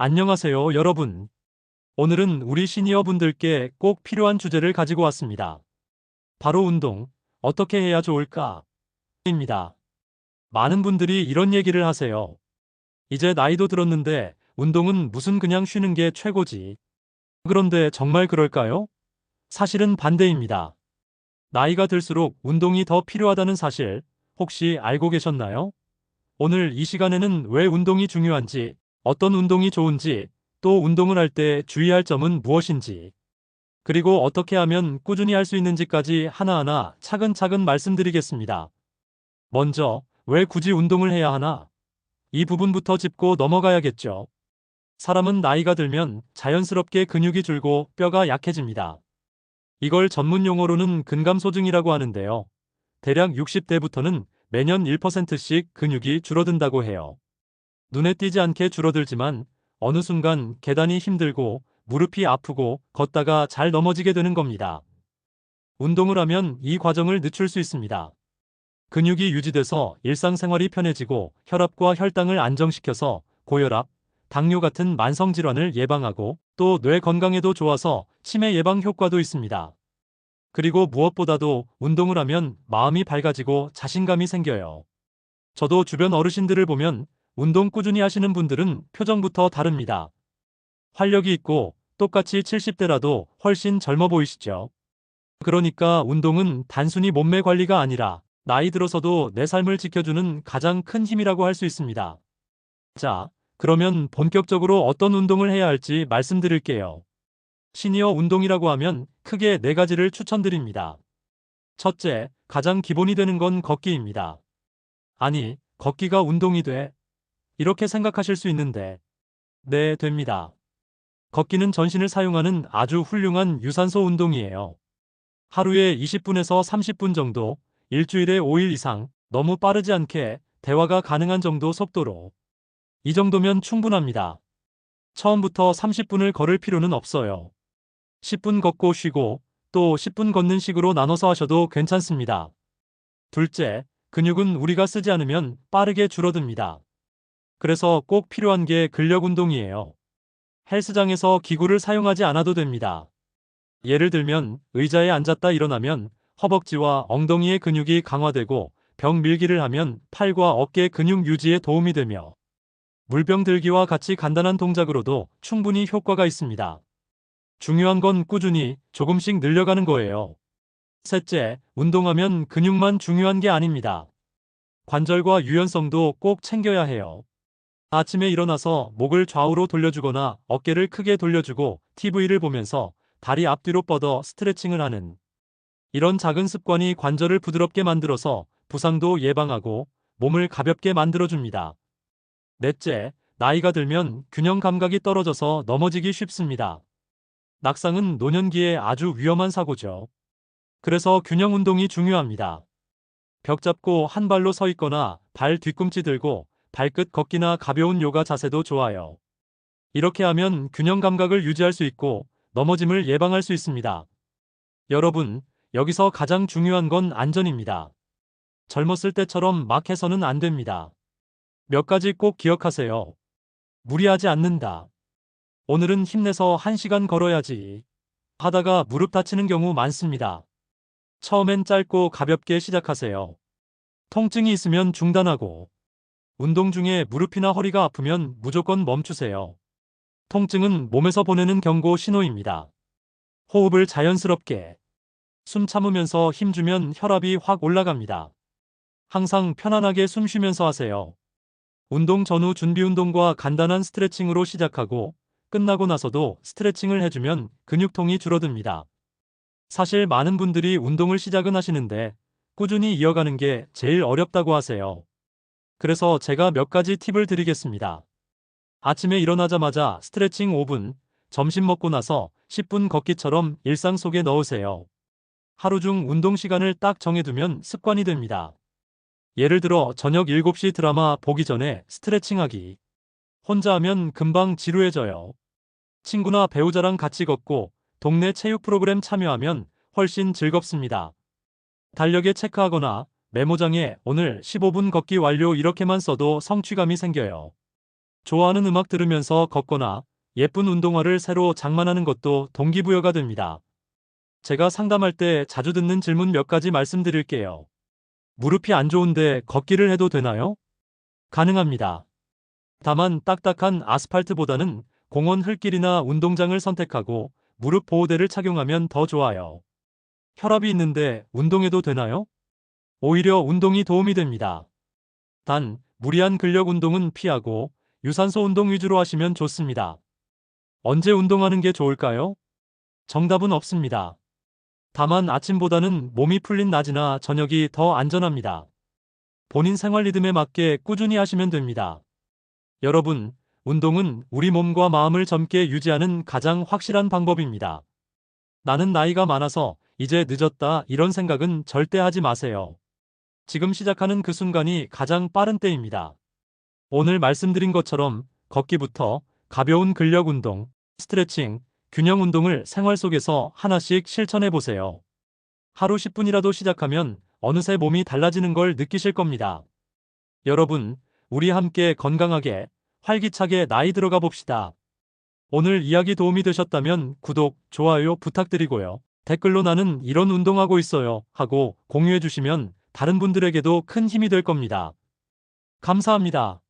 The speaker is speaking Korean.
안녕하세요, 여러분. 오늘은 우리 시니어 분들께 꼭 필요한 주제를 가지고 왔습니다. 바로 운동, 어떻게 해야 좋을까? 입니다. 많은 분들이 이런 얘기를 하세요. 이제 나이도 들었는데 운동은 무슨 그냥 쉬는 게 최고지. 그런데 정말 그럴까요? 사실은 반대입니다. 나이가 들수록 운동이 더 필요하다는 사실 혹시 알고 계셨나요? 오늘 이 시간에는 왜 운동이 중요한지, 어떤 운동이 좋은지, 또 운동을 할 때 주의할 점은 무엇인지, 그리고 어떻게 하면 꾸준히 할 수 있는지까지 하나하나 차근차근 말씀드리겠습니다. 먼저, 왜 굳이 운동을 해야 하나? 이 부분부터 짚고 넘어가야겠죠. 사람은 나이가 들면 자연스럽게 근육이 줄고 뼈가 약해집니다. 이걸 전문 용어로는 근감소증이라고 하는데요. 대략 60대부터는 매년 1%씩 근육이 줄어든다고 해요. 눈에 띄지 않게 줄어들지만 어느 순간 계단이 힘들고 무릎이 아프고 걷다가 잘 넘어지게 되는 겁니다. 운동을 하면 이 과정을 늦출 수 있습니다. 근육이 유지돼서 일상생활이 편해지고 혈압과 혈당을 안정시켜서 고혈압, 당뇨 같은 만성질환을 예방하고 또 뇌 건강에도 좋아서 치매 예방 효과도 있습니다. 그리고 무엇보다도 운동을 하면 마음이 밝아지고 자신감이 생겨요. 저도 주변 어르신들을 보면 운동 꾸준히 하시는 분들은 표정부터 다릅니다. 활력이 있고 똑같이 70대라도 훨씬 젊어 보이시죠? 그러니까 운동은 단순히 몸매 관리가 아니라 나이 들어서도 내 삶을 지켜주는 가장 큰 힘이라고 할 수 있습니다. 자, 그러면 본격적으로 어떤 운동을 해야 할지 말씀드릴게요. 시니어 운동이라고 하면 크게 네 가지를 추천드립니다. 첫째, 가장 기본이 되는 건 걷기입니다. 아니, 걷기가 운동이 돼? 이렇게 생각하실 수 있는데, 네, 됩니다. 걷기는 전신을 사용하는 아주 훌륭한 유산소 운동이에요. 하루에 20분에서 30분 정도, 일주일에 5일 이상, 너무 빠르지 않게 대화가 가능한 정도 속도로. 이 정도면 충분합니다. 처음부터 30분을 걸을 필요는 없어요. 10분 걷고 쉬고 또 10분 걷는 식으로 나눠서 하셔도 괜찮습니다. 둘째, 근육은 우리가 쓰지 않으면 빠르게 줄어듭니다. 그래서 꼭 필요한 게 근력 운동이에요. 헬스장에서 기구를 사용하지 않아도 됩니다. 예를 들면 의자에 앉았다 일어나면 허벅지와 엉덩이의 근육이 강화되고 벽 밀기를 하면 팔과 어깨 근육 유지에 도움이 되며 물병 들기와 같이 간단한 동작으로도 충분히 효과가 있습니다. 중요한 건 꾸준히 조금씩 늘려가는 거예요. 셋째, 운동하면 근육만 중요한 게 아닙니다. 관절과 유연성도 꼭 챙겨야 해요. 아침에 일어나서 목을 좌우로 돌려주거나 어깨를 크게 돌려주고 TV를 보면서 다리 앞뒤로 뻗어 스트레칭을 하는 이런 작은 습관이 관절을 부드럽게 만들어서 부상도 예방하고 몸을 가볍게 만들어줍니다. 넷째, 나이가 들면 균형 감각이 떨어져서 넘어지기 쉽습니다. 낙상은 노년기에 아주 위험한 사고죠. 그래서 균형 운동이 중요합니다. 벽 잡고 한 발로 서 있거나 발 뒤꿈치 들고 발끝 걷기나 가벼운 요가 자세도 좋아요. 이렇게 하면 균형 감각을 유지할 수 있고 넘어짐을 예방할 수 있습니다. 여러분, 여기서 가장 중요한 건 안전입니다. 젊었을 때처럼 막 해서는 안 됩니다. 몇 가지 꼭 기억하세요. 무리하지 않는다. 오늘은 힘내서 1시간 걸어야지. 하다가 무릎 다치는 경우 많습니다. 처음엔 짧고 가볍게 시작하세요. 통증이 있으면 중단하고, 운동 중에 무릎이나 허리가 아프면 무조건 멈추세요. 통증은 몸에서 보내는 경고 신호입니다. 호흡을 자연스럽게. 숨 참으면서 힘주면 혈압이 확 올라갑니다. 항상 편안하게 숨 쉬면서 하세요. 운동 전후 준비 운동과 간단한 스트레칭으로 시작하고 끝나고 나서도 스트레칭을 해주면 근육통이 줄어듭니다. 사실 많은 분들이 운동을 시작은 하시는데 꾸준히 이어가는 게 제일 어렵다고 하세요. 그래서 제가 몇 가지 팁을 드리겠습니다. 아침에 일어나자마자 스트레칭 5분, 점심 먹고 나서 10분 걷기처럼 일상 속에 넣으세요. 하루 중 운동 시간을 딱 정해두면 습관이 됩니다. 예를 들어 저녁 7시 드라마 보기 전에 스트레칭 하기. 혼자 하면 금방 지루해져요. 친구나 배우자랑 같이 걷고 동네 체육 프로그램 참여하면 훨씬 즐겁습니다. 달력에 체크하거나 메모장에 오늘 15분 걷기 완료 이렇게만 써도 성취감이 생겨요. 좋아하는 음악 들으면서 걷거나 예쁜 운동화를 새로 장만하는 것도 동기부여가 됩니다. 제가 상담할 때 자주 듣는 질문 몇 가지 말씀드릴게요. 무릎이 안 좋은데 걷기를 해도 되나요? 가능합니다. 다만 딱딱한 아스팔트보다는 공원 흙길이나 운동장을 선택하고 무릎 보호대를 착용하면 더 좋아요. 혈압이 있는데 운동해도 되나요? 오히려 운동이 도움이 됩니다. 단, 무리한 근력 운동은 피하고 유산소 운동 위주로 하시면 좋습니다. 언제 운동하는 게 좋을까요? 정답은 없습니다. 다만 아침보다는 몸이 풀린 낮이나 저녁이 더 안전합니다. 본인 생활 리듬에 맞게 꾸준히 하시면 됩니다. 여러분, 운동은 우리 몸과 마음을 젊게 유지하는 가장 확실한 방법입니다. 나는 나이가 많아서 이제 늦었다 이런 생각은 절대 하지 마세요. 지금 시작하는 그 순간이 가장 빠른 때입니다. 오늘 말씀드린 것처럼 걷기부터 가벼운 근력 운동, 스트레칭, 균형 운동을 생활 속에서 하나씩 실천해 보세요. 하루 10분이라도 시작하면 어느새 몸이 달라지는 걸 느끼실 겁니다. 여러분, 우리 함께 건강하게, 활기차게 나이 들어가 봅시다. 오늘 이야기 도움이 되셨다면 구독, 좋아요 부탁드리고요. 댓글로 나는 이런 운동하고 있어요 하고 공유해 주시면 다른 분들에게도 큰 힘이 될 겁니다. 감사합니다.